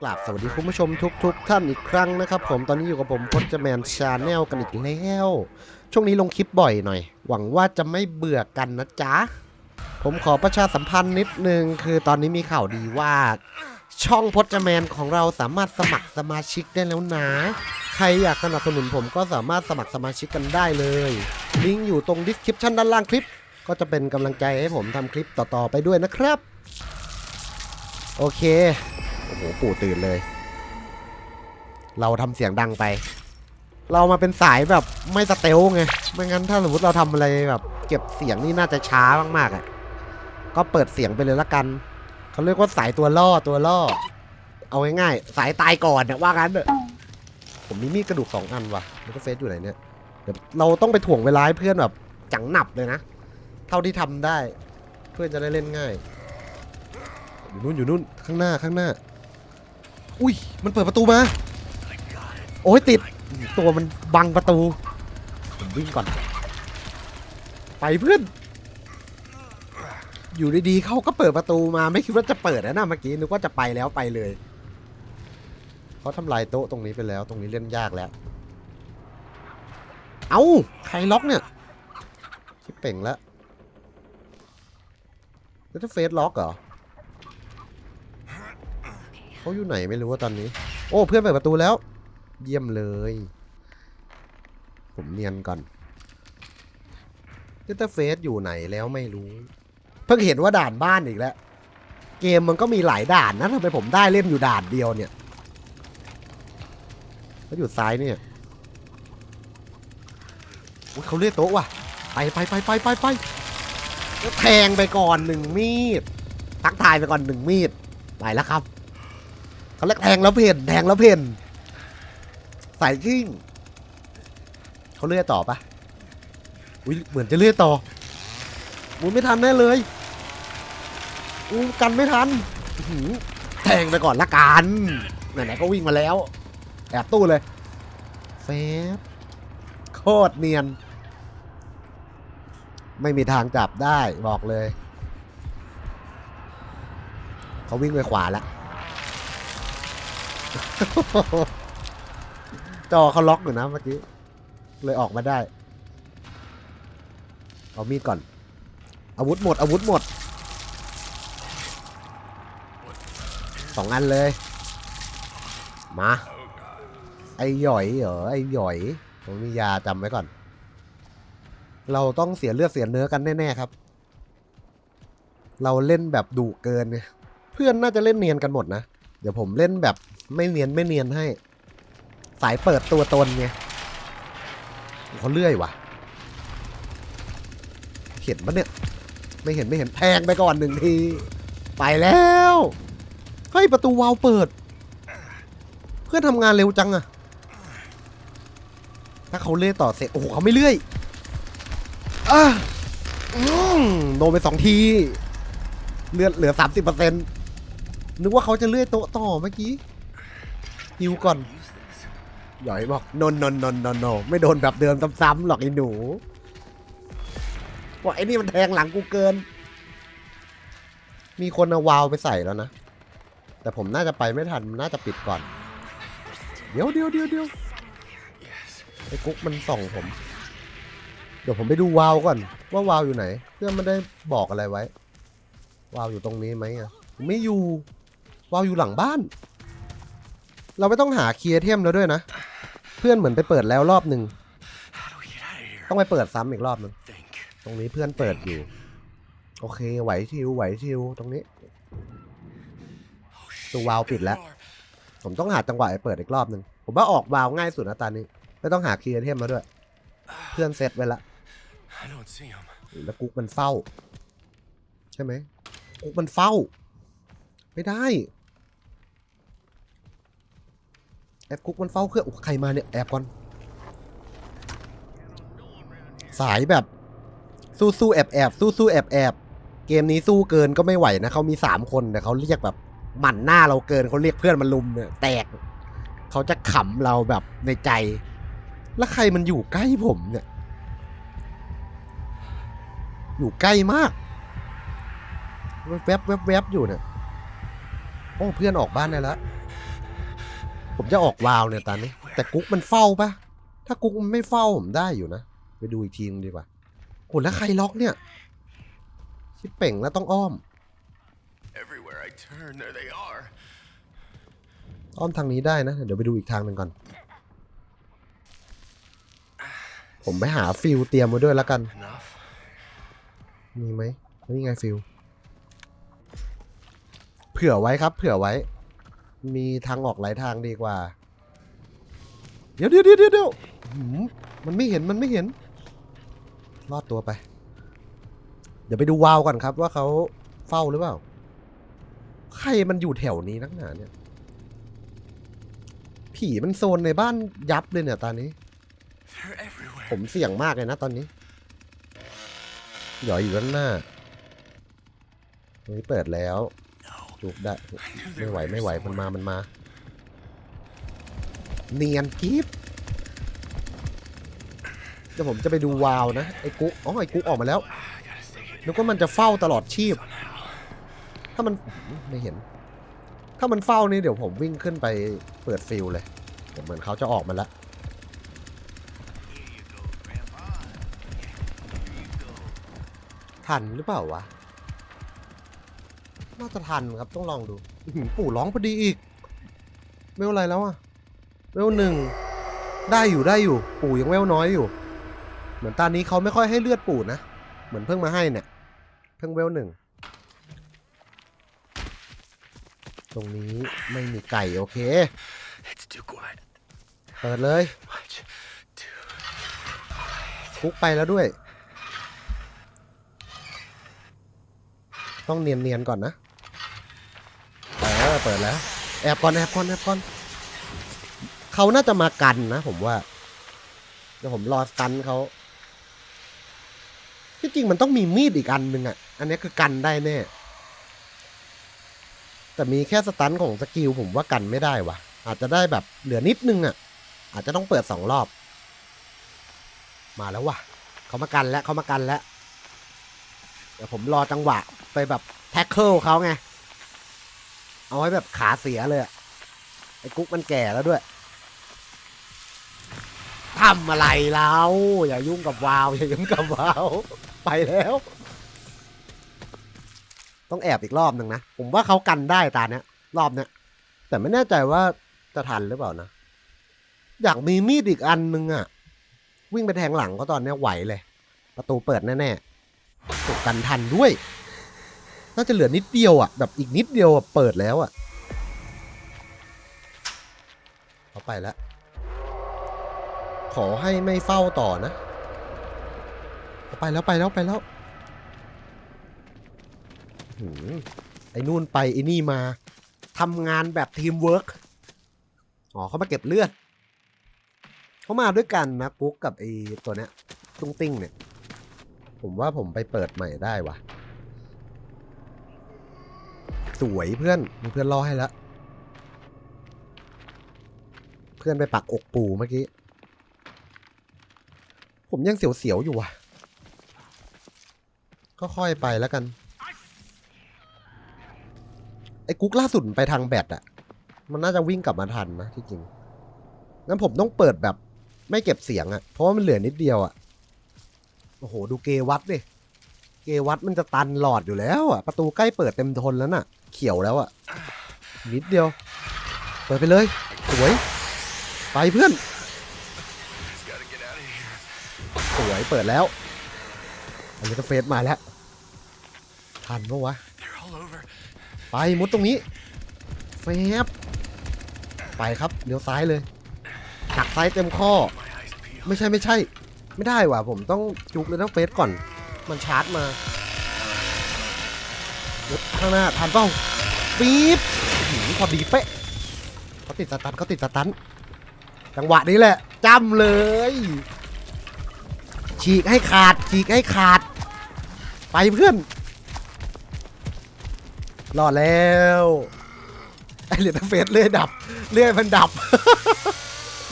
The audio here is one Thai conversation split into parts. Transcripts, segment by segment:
กราบสวัสดีคุณผู้ชมทุกๆทท่านอีกครั้งนะครับผมตอนนี้อยู่กับผมพจแมนชาแนลกันอีกแล้ว ช่วงนี้ลงคลิปบ่อยหน่อย หวังว่าจะไม่เบื่อกันนะจ๊ะ ผมขอประชาสัมพันธ์นิดนึง คือตอนนี้มีข่าวดีว่า ช่องพจแมนของเราสามารถสมัครสมาชิกได้แล้วนะ ใครอยากสนับสนุนผมก็สามารถสมัครสมาชิกกันได้เลยลิงก์อยู่ตรงดิสคริปชันด้านล่างคลิป ก็จะเป็นกำลังใจให้ผมทำคลิปต่อๆไปด้วยนะครับ โอเค โอ้โหปู่ตื่นเลย เราทำเสียงดังไป เรามาเป็นสายแบบไม่สเตลไงไม่งั้นถ้าสมมติเราทำอะไรแบบ เก็บเสียงนี่น่าจะช้ามากๆอะ่ะก็เปิดเสียงไปเลยละกันเขาเรียกว่าสายตัวล่อตัวล่อ เอาง่ายๆสายตายก่อนเนี่ยว่างั้นเถอะผมมีมีดกระดูกสองอันว่ะแล้วก็เฟซอยู่ไหนเนี่ยเดี๋ยวเราต้องไปถ่วงเวลาให้เพื่อนแบบจังหนับเลยนะ เท่าที่ทำได้ เพื่อนจะได้เล่นง่าย อยู่นู่นอยู่นู่นข้างหน้าข้างหน้า อุ้ย มันเปิดประตูมา โอ้ยติด ตัวมันบังประตู ผมวิ่งก่อน ไปเพื่อน อยู่ดีๆเขาก็เปิดประตูมาไม่คิดว่าจะเปิดนะนะเมื่อกี้นึกว่าจะไปแล้วไปเลย เขาทำลายโต๊ะตรงนี้ไปแล้ว ตรงนี้เล่นยากแล้ว เอ้า ใครล็อกเนี่ยคิดเป่งแล้วแล้วถ้าเฟซล็อกเหรอ เขาอยู่ไหนไม่รู้ว่าตอนนี้ โอ้เพื่อนเปิดประตูแล้ว เยี่ยมเลย ผมเนียนก่อนเตอร์เฟสอยู่ไหนแล้วไม่รู้ เพิ่งเห็นว่าด่านบ้านอีกแล้ว เกมมันก็มีหลายด่านนะทำไมผมได้เล่นอยู่ด่านเดียวเนี่ยแล้วอยู่ซ้ายเนี่ยเขาเรียกโต๊ะว่ะ ไปไปไปไปไปไปแทงไปก่อนหนึ่งมีด ทักทายไปก่อนหนึ่งมีด ไปแล้วครับ เขาเรียกแทงแล้วเพ่นแทงแล้วเพ่นใส่จิ้งเขาเลื่อยต่อปะอุ้ยเหมือนจะเลื่อยต่อมุนไม่ทันแน่เลยอู้กันไม่ทันแทงไปก่อนละกันไหนๆก็วิ่งมาแล้วแอบตู้เลยเฟฟโคตรเนียน ไม่มีทางจับได้บอกเลย เขาวิ่งไปขวาแล้ว จอเขาล็อกอยู่นะเมื่อกี้ เลยออกมาได้ เอามีดก่อน อาวุธหมด อาวุธหมด สองอันเลย มา ไอ้หย่อยเหรอ ไอ้หย่อยผมมียาจำไว้ก่อน เราต้องเสียเลือดเสียเนื้อกันแน่ ๆ ครับ เราเล่นแบบดุเกินไงเพื่อนน่าจะเล่นเนียนกันหมดนะ เดี๋ยวผมเล่นแบบ ไม่เนียนไม่เนียนให้ สายเปิดตัวตนไงเขาเลื่อยว่ะ เห็นปะเนี่ย ไม่เห็นไม่เห็นแทงไปก่อนหนึ่งที ไปแล้วเฮ้ยประตูวาล์วเปิด เพื่อนทำงานเร็วจังอะถ้าเขาเลื่อยต่อเสร็จ โอ้โหเขาไม่เลื่อยอะอืมโดนไปสองที เลือดเหลือสามสิบเปอร์เซ็นต์นึกว่าเขาจะเลื่อยโต๊ะต่อเมื่อกี้ ฮิวก่อนหย่อยบอกนนนนนนนนไม่โดนแบบเดิมซ้ำๆหรอกไอ้หนูบอกไอ้นี่มันแทงหลังกูเกิน มีคนเอาวาวไปใส่แล้วนะ แต่ผมน่าจะไปไม่ทัน น่าจะปิดก่อน เดี๋ยวเดี๋ยวเดี๋ยวเดี๋ยวไอ้กุ๊กมันส่องผม เดี๋ยวผมไปดูวาวก่อน ว่าวาวอยู่ไหน เพื่อนไม่ได้บอกอะไรไว้ วาวอยู่ตรงนี้ไหมอะ ไม่อยู่ วาวอยู่หลังบ้าน เราไม่ต้องหาเคลียร์เทมแล้วด้วยนะ เพื่อนเหมือนไปเปิดแล้วรอบหนึ่งต้องไปเปิดซ้ำอีกรอบหนึงตรงนี้เพื่อนเปิดอยู่ โอเค ไหวชิวไหวชิวตรงนี้ Oh, The shit, wall good ปิดแล้ว ผมต้องหาจังหวะไปเปิดอีกรอบหนึ่งผมว่าออกวาล์วง่ายสุดนะตอนนี้ ไม่ต้องหาเคลียร์เทมแล้วด้วย เพื่อนเซตไว้ละแล้วกุ๊กมันเฝ้า ใช่ไหมกุ๊กมันเฝ้า ไม่ได้ แอบกุ๊กมันเฝ้าเครื่องโอ้ใครมาเนี่ย แอบก่อน สายแบบ สู้สู้แอบแอบสู้สู้แอบแอบเกมนี้สู้เกินก็ไม่ไหวนะเขามีสามคนแต่เขาเรียกแบบหมั่นหน้าเราเกินเขาเรียกเพื่อนมาลุมเนี่ยแตกเขาจะขำเราแบบในใจ แล้วใครมันอยู่ใกล้ผมเนี่ย อยู่ใกล้มากแวบแวบแวบอยู่เนี่ยโอ้เพื่อนออกบ้านได้แล้ว ผมจะออกวาวเนี่ยตอนนี้ แต่กุ๊กมันเฝ้าปะถ้ากุ๊กมันไม่เฝ้าผมได้อยู่นะ ไปดูอีกทีนึงดีกว่าโหแล้วใครล็อกเนี่ย ชิปเป่งแล้วต้องอ้อม Everywhere I turn, there they are. อ้อมทางนี้ได้นะ เดี๋ยวไปดูอีกทางหนึ่งก่อน ผมไปหาฟิลเตรียมไว้ด้วยแล้วกัน Enough. มีไหมนี่ไงฟิลเผื่อไว้ครับ เผื่อไว้ มีทางออกหลายทางดีกว่า เดี๋ยวเดี๋ยวเดี๋ยวเดี๋ยวมันไม่เห็นมันไม่เห็น รอดตัวไป เดี๋ยวไปดูวาวก่อนครับว่าเขาเฝ้าหรือเปล่า ใครมันอยู่แถวนี้นักหนาเนี่ย ผีมันโซนในบ้านยับเลยเนี่ยตอนนี้ ผมเสี่ยงมากเลยนะตอนนี้หยอยอยู่ด้านหน้าตรงนี้เปิดแล้ว จุกได้ I knew they ไม่ไหว were ไม่ไหว here มัน somewhere. มามันมา เนียนกิฟเดี๋ยวผมจะไปดูวาวนะไอ้กุ๊กอ๋อไอ้กุ๊กออกมาแล้ว I gotta stay hidden นึกว่ามันจะเฝ้าตลอดชีพ somehow. ถ้ามันไม่เห็น ถ้ามันเฝ้านี่เดี๋ยวผมวิ่งขึ้นไปเปิดฟิลเลยแต่เหมือนเขาจะออกมาแล้วทันหรือเปล่าวะ น่าจะทันครับต้องลองดูอื้อหือปู่ร้องพอดีอีกเวลอะไรแล้วอะเวลหนึ่งได้อยู่ได้อยู่ ปู่ยังเวลน้อยอยู่ เหมือนตอนนี้เขาไม่ค่อยให้เลือดปู่นะเหมือนเพิ่งมาให้เนี่ยเพิ่งเวลหนึ่งตรงนี้ไม่มีไก่โอเค It's too quiet. เปิดเลย Much too. คุกไปแล้วด้วย ต้องเนียนๆก่อนนะ เปิดแล้ว แอบก่อนแอบก่อนแอบก่อนเขาน่าจะมากันนะผมว่า เดี๋ยวผมรอสตันเขาที่จริงมันต้องมีมีดอีกอันหนึ่งอะ อันนี้คือกันได้แน่ แต่มีแค่สตันของสกิลผมว่ากันไม่ได้ว่ะอาจจะได้แบบเหลือนิดนึงอะ อาจจะต้องเปิดสองรอบ มาแล้วว่ะเขามากันแล้วเขามากันแล้ว เดี๋ยวผมรอจังหวะไปแบบแท็กเกิลเขาไง เอาไว้แบบขาเสียเลยอะไอ้กุ๊กมันแก่แล้วด้วยทำอะไรเราอย่ายุ่งกับวาวอย่ายุ่งกับวาวไปแล้ว ต้องแอบอีกรอบหนึ่งนะ ผมว่าเขากันได้ตาเนี้ยรอบเนี้ยแต่ไม่แน่ใจว่าจะทันหรือเปล่านะ อยากมีมีดอีกอันนึงอะวิ่งไปแทงหลังก็ตอนเนี้ยไหวเลย ประตูเปิดแน่ๆถูกกันทันด้วย น่าจะเหลือนิดเดียวอะ แบบอีกนิดเดียวอะ เปิดแล้วอะเขาไปแล้ว ขอให้ไม่เฝ้าต่อนะเขาไปแล้วไปแล้วไปแล้วหืมไอ้นู่นไปไอ้นี่มาทำงานแบบทีมเวิร์กอ๋อเขามาเก็บเลือด เขามาด้วยกันนะกุ๊กกับไอ้ตัวเนี้ยตุ้งติ้งเนี่ย ผมว่าผมไปเปิดใหม่ได้วะ สวยเพื่อนมีเพื่อนรอให้แล้วเพื่อนไปปักอกปู่เมื่อกี้ ผมยังเสียวๆอยู่ว่ะ ก็ค่อยไปแล้วกัน ไอ้กุ๊กล่าสุดไปทางแบตอะมันน่าจะวิ่งกลับมาทันนะที่จริง งั้นผมต้องเปิดแบบไม่เก็บเสียงอะเพราะว่ามันเหลือนิดเดียวอะโอ้โห ดูเกวัดดิ เกวัดมันจะตันหลอดอยู่แล้วอะประตูใกล้เปิดเต็มทนแล้วน่ะ เขียวแล้วอะนิดเดียว เปิดไปเลย สวย ไปเพื่อน สวย เปิดแล้ว อันนี้ก็เฟสมาแล้ว ทันปะวะ ไปมุดตรงนี้ เฟบไปครับ เลี้ยวซ้ายเลยหักซ้ายเต็มข้อ ไม่ใช่ไม่ใช่ ไม่ได้ว่ะผมต้องจุกเลยต้องเฟสก่อน มันชาร์จมาข้างหน้าทันเป้าปี๊บหือพอดีเป๊ะเขาติดสตันเขาติดสตันจังหวะนี้แหละจำเลย ฉีกให้ขาด ฉีกให้ขาด ไปเพื่อนรอดแล้วไอเหลือแต่เฟสเลื่อยดับ เลื่อยมันดับ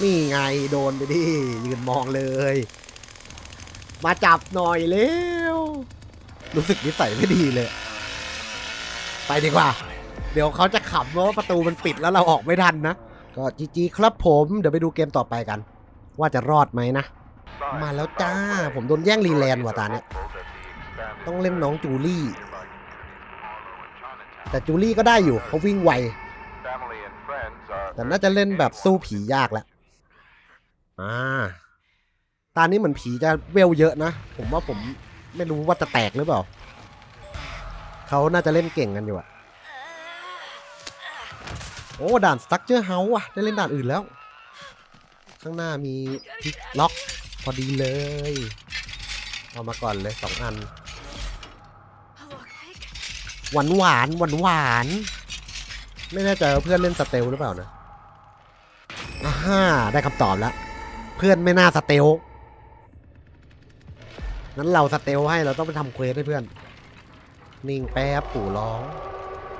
นี่ไงโดนไปดิยืนมองเลย มาจับหน่อยเร็ว รู้สึกนิสัยไม่ดีเลย ไปดีกว่า เดี๋ยวเขาจะขำว่าประตูมันปิดแล้วเราออกไม่ทันนะ ก็จีจีครับผมเดี๋ยวไปดูเกมต่อไปกัน ว่าจะรอดไหมนะ มาแล้วจ้า ผมโดนแย่งรีแลนด์ว่ะตาเนี่ยต้องเล่นน้องจูลี่ แต่จูลี่ก็ได้อยู่เขาวิ่งไว แต่น่าจะเล่นแบบสู้ผียากแหละอ่าตานี้เหมือนผีจะเวลเยอะนะ ผมว่าผม ไม่รู้ว่าจะแตกหรือเปล่า เขาน่าจะเล่นเก่งกันอยู่อะโอ้ด่านสตั๊กเจอเฮาอะได้เล่นด่านอื่นแล้ว ข้างหน้ามีพลิกล็อก พอดีเลย เอามาก่อนเลยสองอัน หวานหวานหวานหวานไม่แน่ใจว่าเพื่อนเล่นสเตลหรือเปล่านะอ่าได้คำตอบแล้ว เพื่อนไม่น่าสเตล นั้นเราสเตลให้เราต้องไปทำเควสให้เพื่อน นิ่งแป๊บปู่ร้อง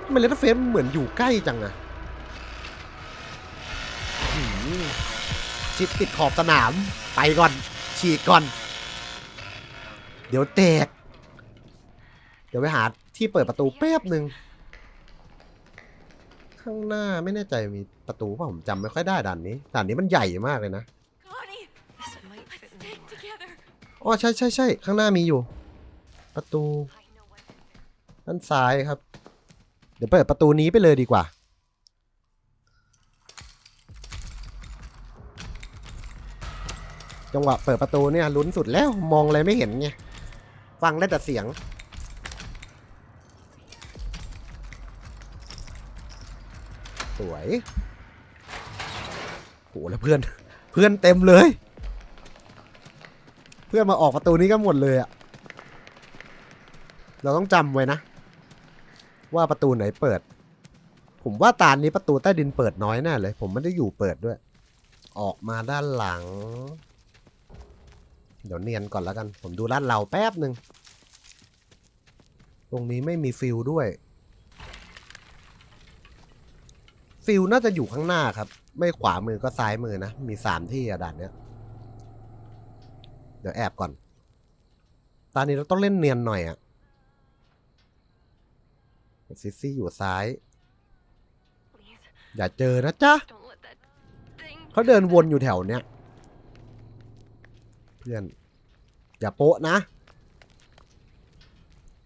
ทำไมเลตเฟสเหมือนอยู่ใกล้จังอะชิดติดขอบสนาม ไปก่อน ฉีกก่อน เดี๋ยวแตก เดี๋ยวไปหาที่เปิดประตูแป๊บหนึ่งข้างหน้าไม่แน่ใจมีประตูเปล่าผมจำไม่ค่อยได้ด่านนี้ด่านนี้มันใหญ่มากเลยนะ อ๋อใช่ใช่ใช่ข้างหน้ามีอยู่ ประตูด้านซ้ายครับ เดี๋ยวเปิดประตูนี้ไปเลยดีกว่า จังหวะเปิดประตูเนี่ยลุ้นสุดแล้วมองอะไรไม่เห็นไงฟังได้แต่เสียงสวยโหแล้วเพื่อน เพื่อนเต็มเลย พื่อนมาออกประตูนี้ก็หมดเลยอะเราต้องจำไว้นะ ว่าประตูไหนเปิด ผมว่าตานนี้ประตูใต้ดินเปิดน้อยแน่เลย ผมไม่ได้อยู่เปิดด้วย ออกมาด้านหลัง เดี๋ยวเนียนก่อนแล้วกัน ผมดูลาดเราแป๊บหนึ่งตรงนี้ไม่มีฟิลด้วยฟิลน่าจะอยู่ข้างหน้าครับ ไม่ขวามือก็ซ้ายมือนะ มีสามที่อะด่านเนี้ย เดี๋ยวแอบก่อน ตอนนี้เราต้องเล่นเนียนหน่อยอะซิซี่อยู่ซ้าย อย่าเจอนะจ๊ะเขาเดินวนอยู่แถวเนี้ย เพื่อน อย่าโป๊ะนะ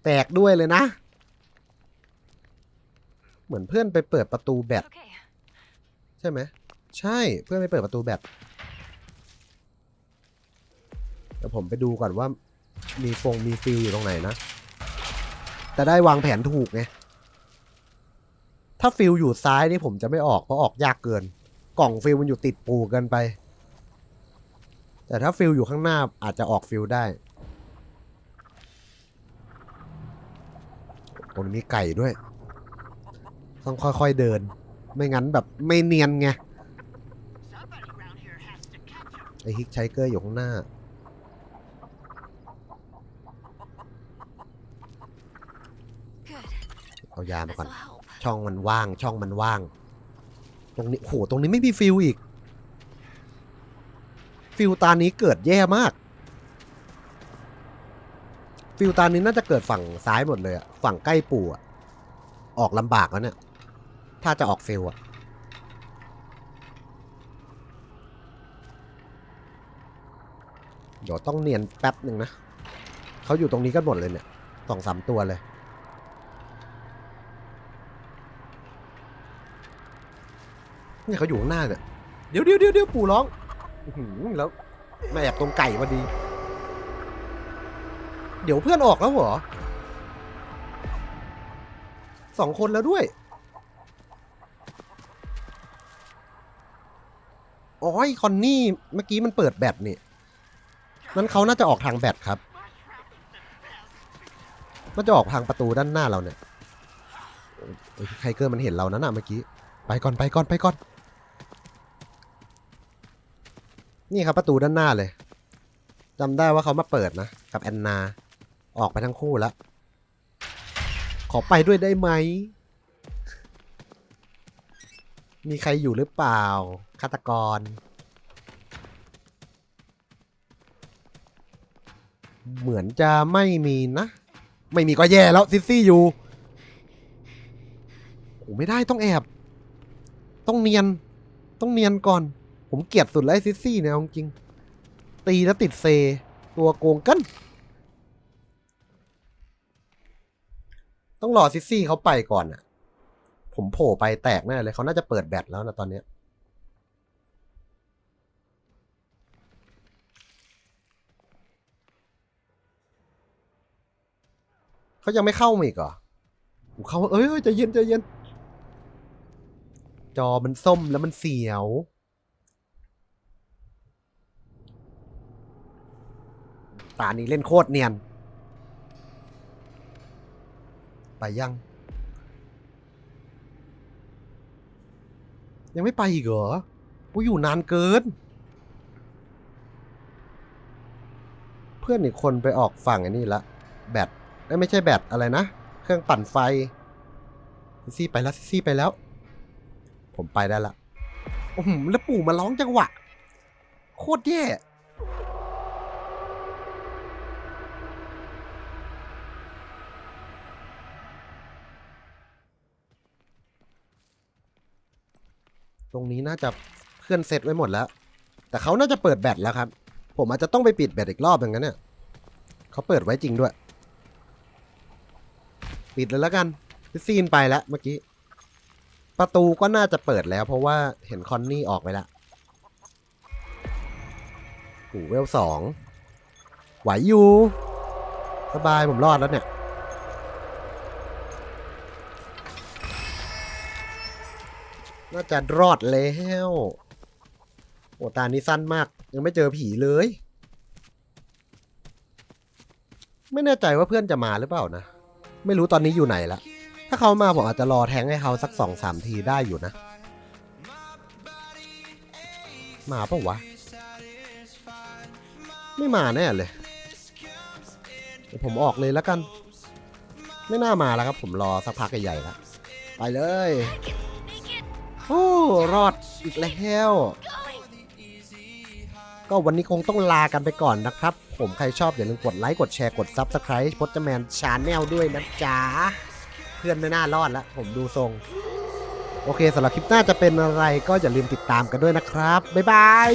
แตกด้วยเลยนะ เหมือนเพื่อนไปเปิดประตูแบตใช่ไหม ใช่ เพื่อนไปเปิดประตูแบต ยวผมไปดูก่อนว่า มีฟงมีฟิลอยู่ตรงไหนนะ แต่ได้วางแผนถูกไง ถ้าฟิลอยู่ซ้ายนี่ผมจะไม่ออกเพราะออกยากเกิน กล่องฟิลมันอยู่ติดปูเกินไป แต่ถ้าฟิลอยู่ข้างหน้าอาจจะออกฟิลได้ ตรงนี้ไก่ด้วย ต้องค่อยๆเดิน ไม่งั้นแบบไม่เนียนไงไอฮิกไชเกอร์อยู่ข้างหน้า เอายามาก่อน This'll help. ช่องมันว่าง ช่องมันว่าง ตรงนี้โหตรงนี้ไม่มีฟิลอีก ฟิลตานี้เกิดแย่มาก ฟิลตานี้น่าจะเกิดฝั่งซ้ายหมดเลยอะฝั่งใกล้ปู่อะออกลำบากแล้วเนี่ย ถ้าจะออกฟิลอะเดี๋ยวต้องเนียนแป๊บหนึ่งนะ เขาอยู่ตรงนี้กันหมดเลยเนี่ยสองสามตัวเลย เนี่ยเขาอยู่ข้างหน้าเนี่ยเดี๋ยวเดี๋ยวเดี๋ยวเดี๋ยวปู่ร้องอื้อหือแล้วมาแอบตรงไก่พอดี เดี๋ยวเพื่อนออกแล้วเหรอสองคนแล้วด้วยอ๋อไอคอนนี่เมื่อกี้มันเปิดแบตนี่นั้นเขาน่าจะออกทางแบตครับมันจะออกทางประตูด้านหน้าเราเนี่ยเอ้ยไคเกอร์มันเห็นเรานะน่ะเมื่อกี้ ไปก่อนไปก่อนไปก่อน นี่ครับประตูด้านหน้าเลยจำได้ว่าเขามาเปิดนะ กับแอนนา ออกไปทั้งคู่แล้ว ขอไปด้วยได้ไหม มีใครอยู่หรือเปล่าฆาตกร เหมือนจะไม่มีนะ ไม่มีก็แย่แล้วซิสซี่อยู่โอ้ไม่ได้ต้องแอบ ต้องเนียน ต้องเนียนก่อน ผมเกลียดสุดแล้วไอ้ซิซี่เนี่ยเอาจริง ตีแล้วติดเซ ตัวโกงกัน ต้องรอซิซี่เขาไปก่อนอะผมโผล่ไปแตกแน่เลยเขาน่าจะเปิดแบตแล้วนะตอนเนี้ยเขายังไม่เข้ามาอีกเหรอเข้าเอ้ยใจะเย็นใจะเย็น จอมันส้มแล้วมันเสียว ตานี้เล่นโคตรเนียน ไปยัง ยังไม่ไปอีกเหรอกูอยู่นานเกิน เพื่อนอีกคนไปออกฝั่งไอ้นี่ละ แบตไม่ใช่แบตอะไรนะ เครื่องปั่นไฟซิซี่ไปแล้วซิซี่ไปแล้ว ผมไปได้ละ โอ้โหแล้วปู่มาร้องจังหวะ โคตรแย่ ตรงนี้น่าจะเคลื่อนเสร็จไว้หมดแล้ว แต่เขาน่าจะเปิดแบตแล้วครับ ผมอาจจะต้องไปปิดแบตอีกรอบอย่างนั้นเนี่ยเขาเปิดไว้จริงด้วย ปิดเลยแล้วกันซีนไปแล้วเมื่อกี้ ประตูก็น่าจะเปิดแล้ว เพราะว่าเห็นคอนนี่ออกไปแล้วหูเวลสองไหวอยู่ สบายผมรอดแล้วเนี่ย น่าจะรอดแล้วโอ้ตานี้สั้นมาก ยังไม่เจอผีเลย ไม่แน่ใจว่าเพื่อนจะมาหรือเปล่านะ ไม่รู้ตอนนี้อยู่ไหนละถ้าเขามาผมอาจจะรอแทงให้เขาสักสองสามทีได้อยู่นะ มาเปล่าวะ ไม่มาแน่เลยเดี๋ยวผมออกเลยแล้วกัน ไม่น่ามาแล้วครับ ผมรอสักพักใหญ่ๆแล้วไปเลย โอ้รอดอีกแล้ว ก็วันนี้คงต้องลากันไปก่อนนะครับ ผมใครชอบอย่าลืมกดไลค์กดแชร์กด Subscribe พจแมนชาแนลด้วยนะจ๊ะ เพื่อนไม่น่ารอดแล้วผมดูทรง โอเคสำหรับคลิปหน้าจะเป็นอะไรก็อย่าลืมติดตามกันด้วยนะครับ บ๊ายบาย